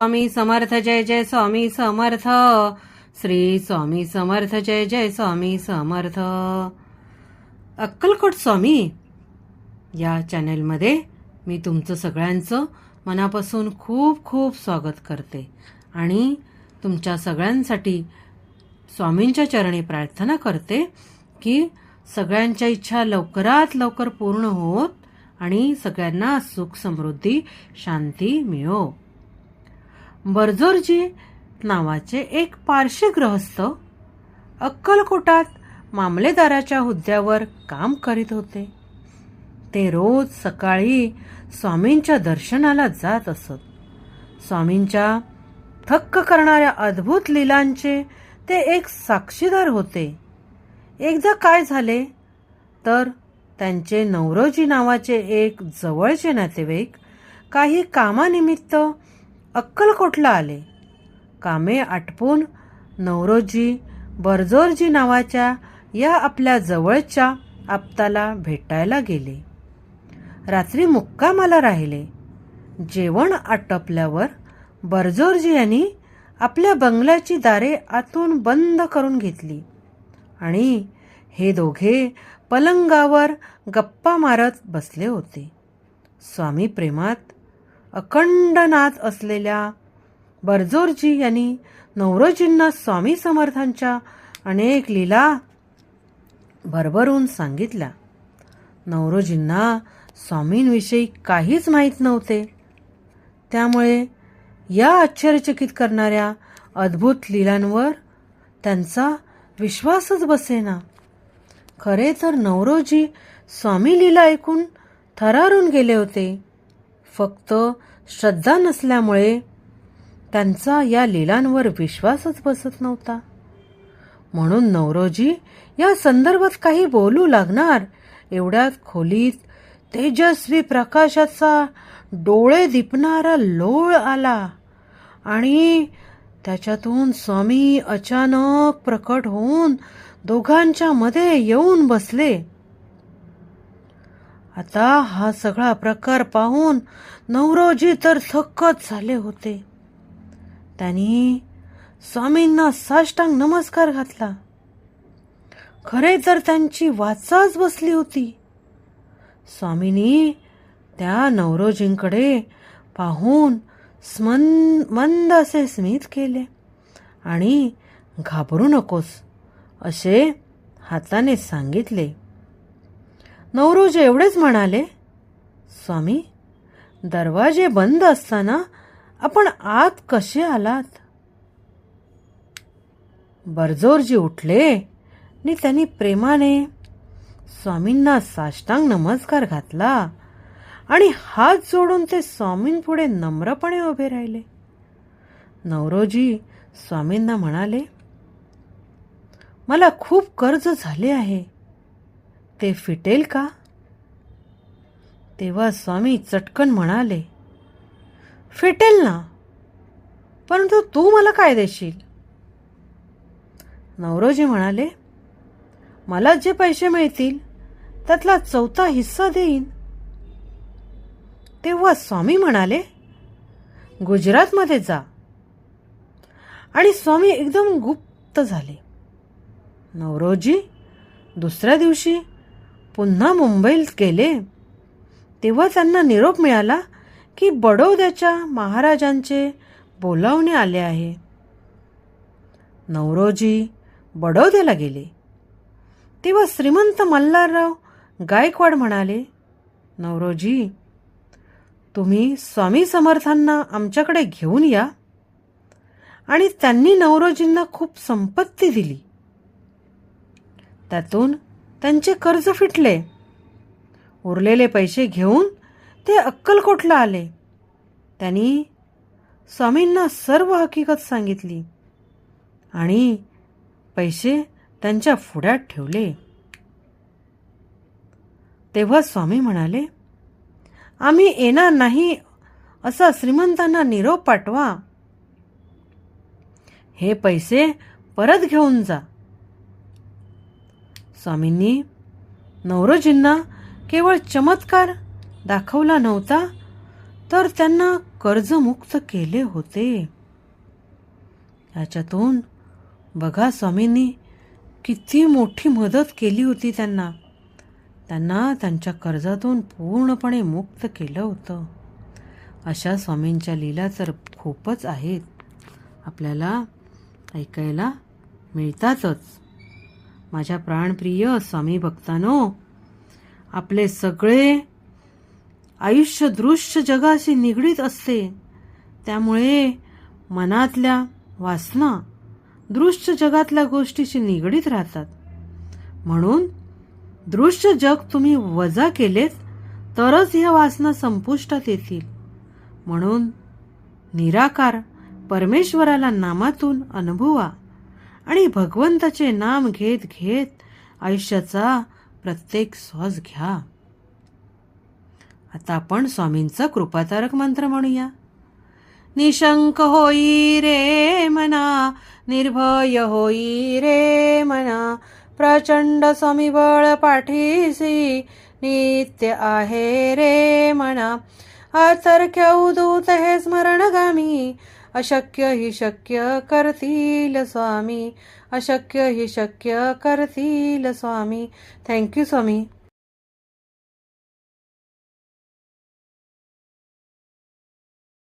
स्वामी समर्थ जय जय स्वामी समर्थ. श्री स्वामी समर्थ जय जय स्वामी समर्थ. अक्कलकोट स्वामी या चॅनेलमध्ये मी तुमचं सगळ्यांचं मनापासून खूप खूप स्वागत करते आणि तुमच्या सगळ्यांसाठी स्वामींच्या चरणी प्रार्थना करते की सगळ्यांच्या इच्छा लवकरात लवकर पूर्ण होत आणि सगळ्यांना सुख समृद्धी शांती मिळो. बर्जोरजी नावाचे एक पारशी ग्रहस्थ अक्कलकोटात मामलेदाराच्या हुद्द्यावर काम करीत होते. ते रोज सकाळी स्वामींच्या दर्शनाला जात असत. स्वामींच्या थक्क करणाऱ्या अद्भुत लिलांचे ते एक साक्षीदार होते. एकदा काय झाले तर त्यांचे नवरोजी नावाचे एक जवळचे नातेवाईक काही कामानिमित्त अक्कलकोटला आले. कामे आटपून नवरोजी बरजोरजी नावाच्या या आपल्या जवळच्या आप्ताला भेटायला गेले. रात्री मुक्कामाला राहिले. जेवण आटपल्यावर बरजोरजी यांनी आपल्या बंगल्याची दारे आतून बंद करून घेतली आणि हे दोघे पलंगावर गप्पा मारत बसले होते. स्वामी प्रेमात अखंड नाच असलेल्या बर्जोरजी यांनी नवरोजींना स्वामी समर्थांच्या अनेक लीला भरभरून सांगितल्या. नवरोजींना स्वामींविषयी काहीच माहीत नव्हते. त्यामुळे या आश्चर्यचकित करणाऱ्या अद्भुत लीलांवर त्यांचा विश्वासच बसेना. खरे तर नवरोजी स्वामी लीला ऐकून थरारून गेले होते. फक्त श्रद्धा नसल्यामुळे त्यांचा या लीलांवर विश्वासच बसत नव्हता. म्हणून नवरोजी या संदर्भात काही बोलू लागणार. एवढ्यात खोलीत तेजस्वी प्रकाशाचा डोळे दिपणारा लोळ आला आणि त्याच्यातून स्वामी अचानक प्रकट होऊन दोघांच्या मध्ये येऊन बसले. आता हा सगळा प्रकार पाहून नवरोजी तर थक्कच झाले होते. त्यांनी स्वामींना साष्टांग नमस्कार घातला. खरे तर त्यांची वाचाच बसली होती. स्वामींनी त्या नवरोजींकडे पाहून स्मन मंद असे स्मित केले. आणि घाबरू नकोस असे हाताने सांगितले. नवरोज एवढेच म्हणाले स्वामी दरवाजे बंद असताना आपण आत कसे आलात? बरजोरजी उठले आणि त्यांनी प्रेमाने स्वामींना साष्टांग नमस्कार घातला आणि हात जोडून ते स्वामींपुढे नम्रपणे उभे राहिले. नवरोजी स्वामींना म्हणाले मला खूप कर्ज झाले आहे. ते फिटेल का? तेव्हा स्वामी चटकन म्हणाले फिटेल ना परंतु तू मला काय देशील? नवरोजी म्हणाले मला जे पैसे मिळतील त्यातला चौथा हिस्सा देईन. तेव्हा स्वामी म्हणाले गुजरातमध्ये जा. आणि स्वामी एकदम गुप्त झाले. नवरोजी दुसऱ्या दिवशी पुन्हा मुंबईत गेले तेव्हा त्यांना निरोप मिळाला की बडोद्याच्या महाराजांचे बोलावणे आले आहे. नवरोजी बडोद्याला गेले. तेव्हा श्रीमंत मल्हारराव गायकवाड म्हणाले नवरोजी तुम्ही स्वामी समर्थांना आमच्याकडे घेऊन या. आणि त्यांनी नवरोजींना खूप संपत्ती दिली. त्यातून त्यांचे कर्ज फिटले. उरलेले पैसे घेऊन ते अक्कलकोटला आले. त्यांनी स्वामींना सर्व हकीकत सांगितली आणि पैसे त्यांच्या फुड्यात ठेवले. तेव्हा स्वामी म्हणाले आम्ही येणार नाही असा श्रीमंतांना निरोप पाठवा. हे पैसे परत घेऊन जा. स्वामींनी नवरोजींना केवळ चमत्कार दाखवला नव्हता तर त्यांना कर्जमुक्त केले होते. याच्यातून बघा स्वामींनी किती मोठी मदत केली होती त्यांना. त्यांना त्यांच्या कर्जातून पूर्णपणे मुक्त केलं होतं. अशा स्वामींच्या लीला तर खूपच आहेत. आपल्याला ऐकायला मिळतातच. माझ्या प्राणप्रिय स्वामी भक्तानो आपले सगळे आयुष्य दृश्य जगाशी निगडीत असते. त्यामुळे मनातल्या वासना दृश्य जगातल्या गोष्टीशी निगडीत राहतात. म्हणून दृश्य जग तुम्ही वजा केलेत तरच ह्या वासना संपुष्टात येतील. म्हणून निराकार परमेश्वराला नामातून अनुभवा. आणि भगवंताचे नाम घेत घेत आयुष्याचा प्रत्येक श्वास घ्या. आता आपण स्वामींचा कृपातारक मंत्र म्हणूया. निशंक होई रे मना निर्भय होई रे मना प्रचंड स्वामीबळ पाठीसी नित्य आहे रे मना. अथर्क्य उदूत हे स्मरणगामी अशक्य हि शक्य करतील स्वामी. अशक्य हि शक्य करतील स्वामी. थँक्यू स्वामी.